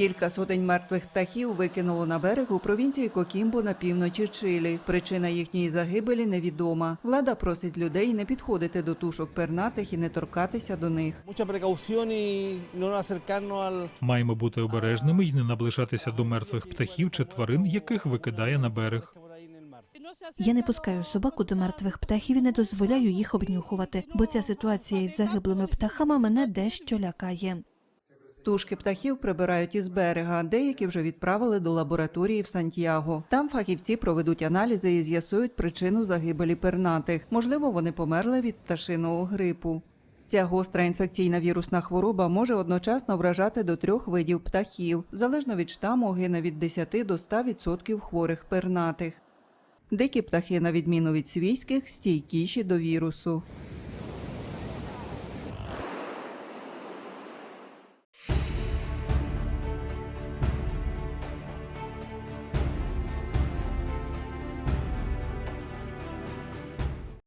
Кілька сотень мертвих птахів викинуло на берег у провінції Кокімбо на півночі Чилі. Причина їхньої загибелі невідома. Влада просить людей не підходити до тушок пернатих і не торкатися до них. Маємо бути обережними і не наближатися до мертвих птахів чи тварин, яких викидає на берег. Я не пускаю собаку до мертвих птахів і не дозволяю їх обнюхувати, бо ця ситуація із загиблими птахами мене дещо лякає. Тушки птахів прибирають із берега. Деякі вже відправили до лабораторії в Сантьяго. Там фахівці проведуть аналізи і з'ясують причину загибелі пернатих. Можливо, вони померли від пташиного грипу. Ця гостра інфекційна вірусна хвороба може одночасно вражати до трьох видів птахів. Залежно від штаму гине від 10 до 100% хворих пернатих. Дикі птахи, на відміну від свійських, стійкіші до вірусу.